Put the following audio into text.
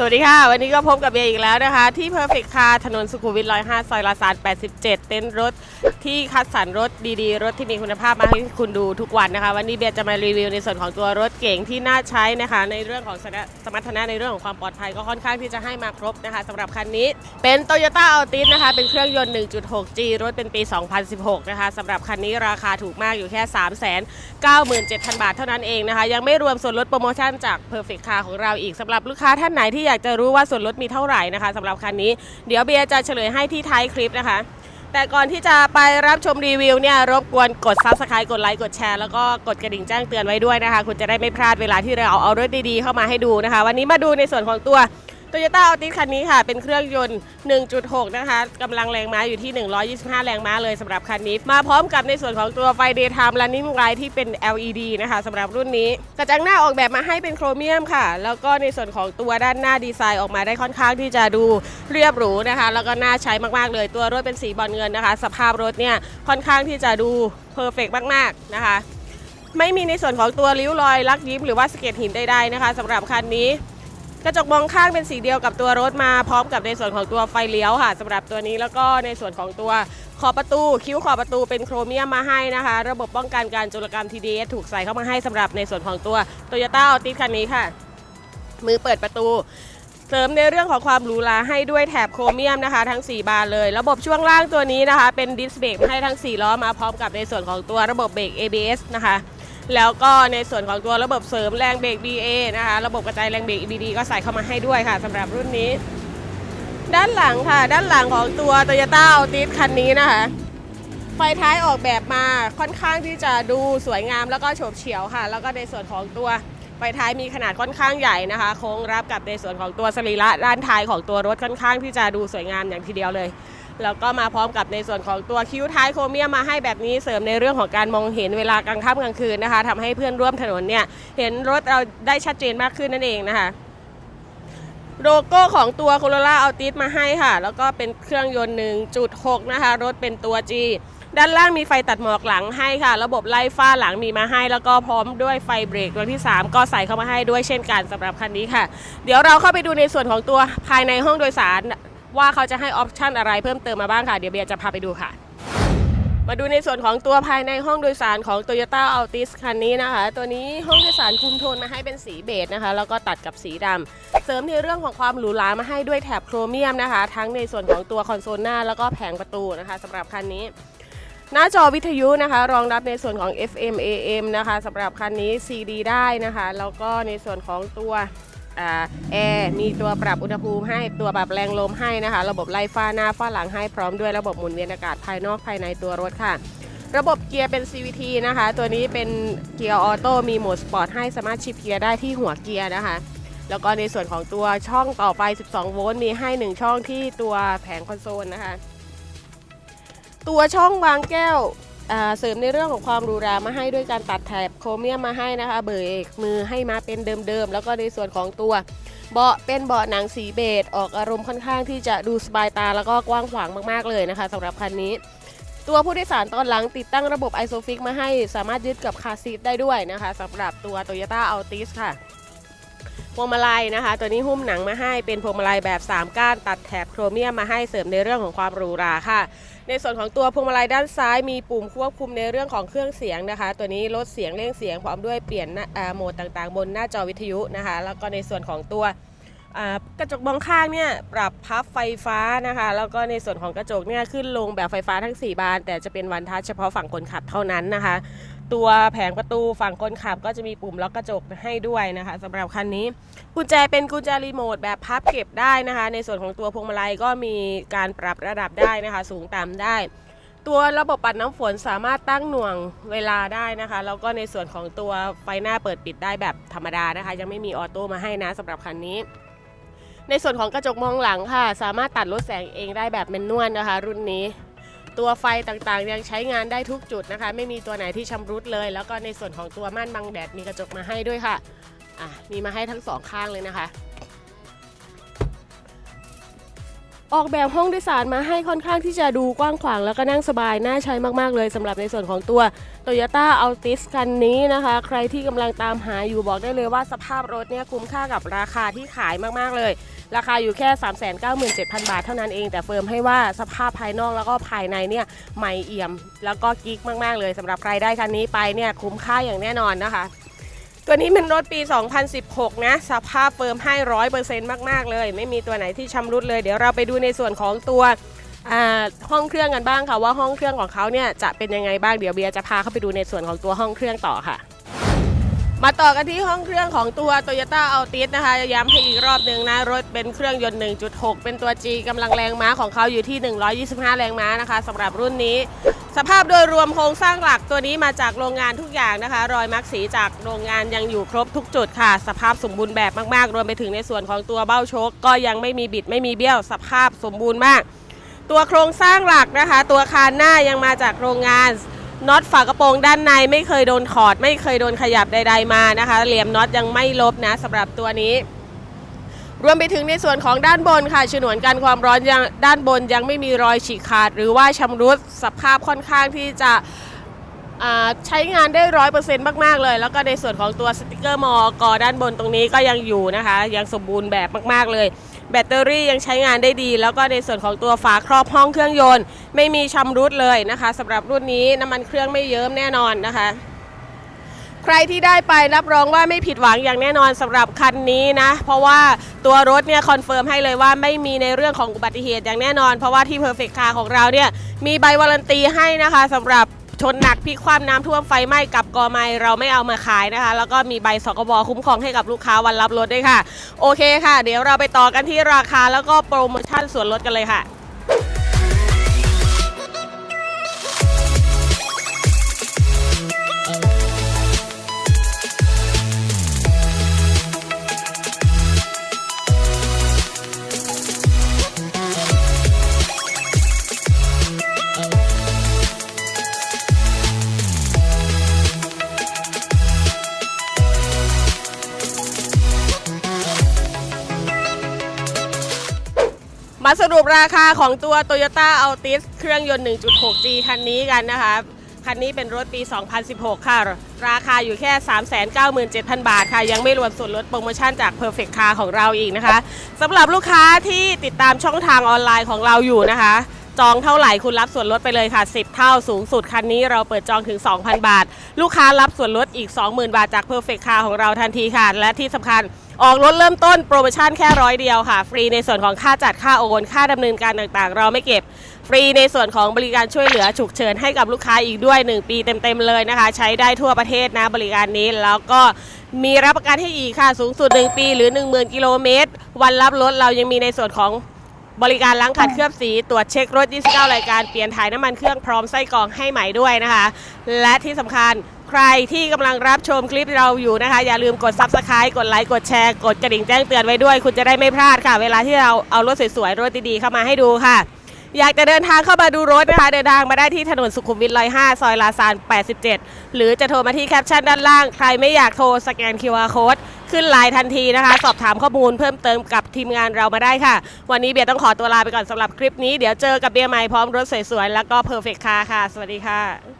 สวัสดีค่ะ วันนี้ก็พบกับเบียร์อีกแล้วนะคะ ที่ Perfect Car ถนนสุขุมวิท105 ซอยลาซาน87 เต็นท์รถที่คัดสรรรถดีๆ รถที่มีคุณภาพมาให้คุณดูทุกวันนะคะ วันนี้เบียร์จะมารีวิวในส่วนของตัวรถเก่งที่น่าใช้นะคะ ในเรื่องของสมรรถสมรรถนะในเรื่องของความปลอดภัยก็ค่อนข้างที่จะให้มาครบนะคะสำหรับคันนี้ เป็น Toyota Altis นะคะ เป็นเครื่องยนต์ 1.6G รถเป็นปี 2016 นะคะสำหรับคันนี้ราคาถูกมากอยู่แค่ 397,000 บาทเท่านั้นเองนะคะ ยังไม่รวมส่วนลดโปรโมชั่นจาก Perfect Car ของเราอีกสำหรับลูกค้าท่านไหนที่อยากจะรู้ว่าส่วนลดมีเท่าไหร่นะคะสำหรับคันนี้ เดี๋ยวเบียร์จะเฉลยให้ที่ท้ายคลิปนะคะ แต่ก่อนที่จะไปรับชมรีวิวเนี่ยรบกวนกด Subscribe กดไลค์กดแชร์แล้วก็กดกระดิ่งแจ้งเตือนไว้ด้วยนะคะ คุณจะได้ไม่พลาดเวลาที่เราเอาเอารถดีๆเข้ามาให้ดูนะคะ วันนี้มาดูในส่วนของตัว Toyota Altis คันนี้ค่ะ เป็นเครื่องยนต์ 1.6 นะคะกำลังแรงม้าอยู่ที่ 125 แรงม้าเลยสำหรับคันนี้ มาพร้อมกับในส่วนของตัวไฟ Daytime Running Light ที่เป็น LED นะคะสำหรับรุ่นนี้ กระจังหน้าออกแบบมาให้เป็นโครเมียมค่ะ แล้วก็ในส่วนของตัวด้านหน้าดีไซน์ออกมาได้ค่อนข้างที่จะดูเรียบหรูนะคะ แล้วก็น่าใช้มากๆเลยตัวรถเป็นสีบอลเงินนะคะ สภาพรถเนี่ยค่อนข้างที่จะดูเพอร์เฟกมากๆนะคะไม่มีในส่วนของตัวริ้วรอยลักยิ้มหรือว่าสะเก็ตหินใดๆนะคะสำหรับคันนี้ กระจกมองข้างเป็นสีเดียวกับตัวรถมาพร้อมกับในส่วนของตัวไฟเลี้ยวค่ะสำหรับตัวนี้แล้วก็ในส่วนของตัวขอบประตูคิ้วขอบประตูเป็นโครเมียมมาให้นะคะ ระบบป้องกันการโจรกรรม TDS ถูกใส่เข้ามาให้สำหรับในส่วนของตัว Toyota Altis คันนี้ค่ะ มือเปิดประตูเสริมในเรื่องของความหรูหราให้ด้วยแถบโครเมียมนะคะ ทั้ง 4 บานเลย ระบบช่วงล่างตัวนี้นะคะ เป็นดิสเบรกให้ทั้ง 4 ล้อมาพร้อมกับในส่วนของตัวระบบเบรก ABS นะคะ แล้วก็ในส่วนของตัวระบบเสริมแรงเบรก BA นะคะ ระบบกระจายแรงเบรก EBD ก็ใส่เข้ามาให้ด้วยค่ะสำหรับรุ่นนี้ ด้านหลังค่ะ ด้านหลังของตัว Toyota Altis คันนี้นะคะ ไฟท้ายออกแบบมาค่อนข้างที่จะดูสวยงามแล้วก็โฉบเฉี่ยวค่ะ แล้วก็ในส่วนของตัวไฟท้ายมีขนาดค่อนข้างใหญ่นะคะโค้งรับกับในส่วนของตัวสรีระด้านท้ายของตัวรถค่อนข้างที่จะดูสวยงามอย่างทีเดียวเลย แล้วก็มาพร้อมกับในส่วนของตัวคิ้วท้ายโครเมียมมาให้แบบนี้เสริมในเรื่องของการมองเห็นเวลากลางค่ำกลางคืนนะคะทำให้เพื่อนร่วมถนนเนี่ยเห็นรถเราได้ชัดเจนมากขึ้นนั่นเองนะคะโลโก้ของตัว Corolla Altis มาให้ค่ะ แล้วก็เป็นเครื่องยนต์ 1.6 นะคะ รถเป็นตัว G ด้านล่างมีไฟตัดหมอกหลังให้ค่ะ ระบบไล่ฟ้าหลังมีมาให้ แล้วก็พร้อมด้วยไฟเบรกตัวที่ 3 ก็ใส่เข้ามาให้ด้วยเช่นกันสำหรับคันนี้ค่ะ เดี๋ยวเราเข้าไปดูในส่วนของตัวภายในห้องโดยสาร ว่าเขาจะให้ออปชันอะไรเพิ่มเติมมาบ้างค่ะ เดี๋ยวเบียร์จะพาไปดูค่ะ มาดูในส่วนของตัวภายในห้องโดยสารของ Toyota Altis คันนี้นะคะ ตัวนี้ห้องโดยสารคุมโทนมาให้เป็นสีเบจนะคะ แล้วก็ตัดกับสีดำเสริมในเรื่องของความหรูหรามาให้ด้วยแถบโครเมียมนะคะ ทั้งในส่วนของตัวคอนโซลหน้าแล้วก็แผงประตูนะคะสำหรับคันนี้หน้าจอวิทยุนะคะ รองรับในส่วนของ FM AM นะคะสำหรับคันนี้ CD ได้นะคะ แล้วก็ในส่วนของตัว แอร์มีตัวปรับอุณหภูมิให้ตัวปรับแรงลมให้นะคะ ระบบไล่ฟ้าหน้าฟ้าหลังให้พร้อมด้วยระบบหมุนเวียนอากาศภายนอกภายในตัวรถค่ะ ระบบเกียร์เป็น CVT นะคะ ตัวนี้เป็นเกียร์ออโต้มีโหมดสปอร์ตให้สามารถชิปเกียร์ได้ที่หัวเกียร์นะคะ แล้วก็ในส่วนของตัวช่องต่อไฟ 12 โวลต์มีให้ 1 ช่องที่ตัวแผงคอนโซลนะคะ ตัวช่องวางแก้ว เสริมในเรื่องของความหรูหรามาให้ด้วยการตัดแถบโครเมียมมาให้นะคะ เบรกมือให้มาเป็นเดิมๆ แล้วก็ในส่วนของตัว เบาะเป็นเบาะหนังสีเบจออกอารมณ์ค่อนข้างที่จะดูสบายตาแล้วก็กว้างขวางมากๆเลยนะคะสำหรับคันนี้ ตัวผู้โดยสารตอนหลังติดตั้งระบบ ISOFIX มาให้สามารถยึดกับคาซีทได้ด้วยนะคะสำหรับตัว Toyota Altis ค่ะพวงมาลัยนะคะ ตัวนี้หุ้มหนังมาให้เป็นพวงมาลัยแบบ 3 ก้านตัดแถบโครเมียมมาให้เสริมในเรื่องของความหรูหราค่ะ ในส่วนของตัวพวงมาลัยด้านซ้ายมีปุ่มควบคุมในเรื่องของเครื่องเสียงนะคะ ตัวนี้ลดเสียงเร่งเสียงพร้อมด้วยเปลี่ยนโหมดต่างๆ บนหน้าจอวิทยุนะคะ แล้วก็ในส่วนของตัวกระจกมองข้างเนี่ยปรับพับไฟฟ้านะคะ แล้วก็ในส่วนของกระจกเนี่ยขึ้นลงแบบไฟฟ้าทั้ง 4 บาน แต่จะเป็นวันทัชเฉพาะฝั่งคนขับเท่านั้นนะคะ ตัวแผงประตูฝั่งคนขับก็จะมีปุ่มล็อกกระจกให้ด้วยนะคะสำหรับคันนี้ กุญแจเป็นกุญแจรีโมทแบบพับเก็บได้นะคะ ในส่วนของตัวพวงมาลัยก็มีการปรับระดับได้นะคะ สูงต่ำได้ ตัวระบบปัดน้ำฝนสามารถตั้งหน่วงเวลาได้นะคะ แล้วก็ในส่วนของตัวไฟหน้าเปิดปิดได้แบบธรรมดานะคะ ยังไม่มีออโต้มาให้นะสำหรับคันนี้ในส่วนของกระจกมองหลังค่ะ สามารถตัดลดแสงเองได้แบบแมนนวลนะคะ รุ่นนี้ ตัวไฟต่างๆ ยังใช้งานได้ทุกจุดนะคะ ไม่มีตัวไหนที่ชำรุดเลย แล้วก็ในส่วนของตัวม่านบังแดดมีกระจกมาให้ด้วยค่ะอะมีมาให้ทั้งสองข้างเลยนะคะ ออกแบบห้องโดยสารมาให้ค่อนข้างที่จะดูกว้างขวางแล้วก็นั่งสบาย น่าใช้มากๆเลยสำหรับในส่วนของตัว Toyota Altis คันนี้นะคะ ใครที่กำลังตามหาอยู่บอกได้เลยว่าสภาพรถเนี่ยคุ้มค่ากับราคาที่ขายมากๆเลย ราคาอยู่แค่ 397,000 บาทเท่านั้นเอง แต่เฟิร์มให้ว่าสภาพภายนอกแล้วก็ภายในเนี่ยใหม่เอี่ยม แล้วก็กิ๊กมาก ๆ เลยสำหรับใครได้คันนี้ไปเนี่ยคุ้มค่าอย่างแน่นอนนะคะ ตัวนี้เป็นรถปี 2016 นะ สภาพเฟิร์มให้ร้อยเปอร์เซ็นต์มาก ๆ เลย ไม่มีตัวไหนที่ชำรุดเลย เดี๋ยวเราไปดูในส่วนของตัวห้องเครื่องกันบ้างค่ะว่าห้องเครื่องของเขาเนี่ยจะเป็นยังไงบ้างเดี๋ยวเบียร์จะพาเข้าไปดูในส่วนของตัวห้องเครื่องต่อค่ะ มาต่อกันที่ห้องเครื่องของตัว Toyota Altis นะคะย้ำให้อีกรอบหนึ่งนะ รถเป็นเครื่องยนต์ 1.6 เป็นตัว G กำลังแรงม้าของเขาอยู่ที่ 125 แรงม้านะคะสำหรับรุ่นนี้ สภาพโดยรวมโครงสร้างหลักตัวนี้มาจากโรงงานทุกอย่างนะคะ รอยมักสีจากโรงงานยังอยู่ครบทุกจุดค่ะ สภาพสมบูรณ์แบบมากๆ รวมไปถึงในส่วนของตัวเบ้าโชคก็ยังไม่มีบิดไม่มีเบี้ยวสภาพสมบูรณ์มาก ตัวโครงสร้างหลักนะคะ ตัวคานหน้ายังมาจากโรงงาน น็อตฝากระโปรงด้านในไม่เคยโดนถอด ไม่เคยโดนขยับใด ๆมานะคะ เหลี่ยมน็อตยังไม่ลบนะสำหรับตัวนี้ รวมไปถึงในส่วนของด้านบนค่ะ ฉนวนกันความร้อนยังด้านบนยังไม่มีรอยฉีกขาด หรือว่าชำรุดสภาพค่อนข้างที่จะใช้งานได้ร้อยเปอร์เซ็นต์มาก ๆ เลย แล้วก็ในส่วนของตัวสติกเกอร์มอกอด้านบนตรงนี้ก็ยังอยู่นะคะ ยังสมบูรณ์แบบมาก ๆ เลย แบตเตอรี่ยังใช้งานได้ดี แล้วก็ในส่วนของตัวฝาครอบห้องเครื่องยนต์ ไม่มีชำรุดเลยนะคะสำหรับรุ่นนี้น้ำมันเครื่องไม่เยิ้มแน่นอนนะคะ ใครที่ได้ไปรับรองว่าไม่ผิดหวังอย่างแน่นอนสำหรับคันนี้นะ เพราะว่าตัวรถเนี่ยคอนเฟิร์มให้เลยว่าไม่มีในเรื่องของอุบัติเหตุอย่างแน่นอน เพราะว่าที่ Perfect Car ของเราเนี่ยมีใบวารันตีให้นะคะสำหรับ ชนหนักพลิกคว่ำน้ำท่วมไฟไหม้กับกอไม้เราไม่เอามาขายนะคะ แล้วก็มีใบสกบคุ้มครองให้กับลูกค้าวันรับรถด้วยค่ะ โอเคค่ะ เดี๋ยวเราไปต่อกันที่ราคาแล้วก็โปรโมชั่นส่วนลดกันเลยค่ะ มาสรุปราคาของตัว Toyota Altis เครื่องยนต์ 1.6G คันนี้กันนะคะ คันนี้เป็นรถปี 2016 ค่ะ ราคาอยู่แค่ 397,000 บาทค่ะ ยังไม่รวมส่วนลดโปรโมชั่นจาก Perfect Car ของเราอีกนะคะสำหรับลูกค้าที่ติดตามช่องทางออนไลน์ของเราอยู่นะคะ จองเท่าไหร่คุณรับส่วนลดไปเลยค่ะ 10 เท่าสูงสุดคันนี้เราเปิดจองถึง 2,000 บาท ลูกค้ารับส่วนลดอีก 20,000 บาทจาก Perfect Car ของเราทันทีค่ะ และที่สำคัญออกรถเริ่มต้นโปรโมชั่นแค่ร้อยเดียวค่ะ ฟรีในส่วนของค่าจัดค่าโอนค่าดำเนินการต่างๆ เราไม่เก็บ ฟรีในส่วนของบริการช่วยเหลือฉุกเฉินให้กับลูกค้าอีกด้วย 1 ปีเต็มๆเลยนะคะ ใช้ได้ทั่วประเทศนะบริการนี้แล้วก็มีรับประกันให้อีกค่ะ สูงสุด 1 ปีหรือ 10,000 กิโลเมตร วันรับรถเรายังมีในส่วนของ บริการล้างขัดเคลือบสีตรวจเช็ครถ 29 รายการเปลี่ยนถ่ายน้ำมันเครื่องพร้อมไส้กรองให้ใหม่ด้วยนะคะ และที่สำคัญใครที่กำลังรับชมคลิปเราอยู่นะคะ อย่าลืมกด Subscribe กดไลค์กดแชร์ กดกระดิ่งแจ้งเตือนไว้ด้วย คุณจะได้ไม่พลาดค่ะ เวลาที่เราเอารถสวยๆรถดีๆเข้ามาให้ดูค่ะ อยากจะเดินทางเข้ามาดูรถนะคะเดินทางมาได้ที่ถนนสุขุมวิท105 ซอยลาซาน 87 หรือจะโทรมาที่แคปชั่นด้านล่าง ใครไม่อยากโทรสแกน QR Code ขึ้นไลน์ทันทีนะคะ สอบถามข้อมูลเพิ่มเติมกับทีมงานเรามาได้ค่ะ วันนี้เบียร์ต้องขอตัวลาไปก่อนสำหรับคลิปนี้เดี๋ยวเจอกับเบียร์ใหม่พร้อมรถสวยๆแล้วก็เพอร์เฟกคาค่ะ สวัสดีค่ะ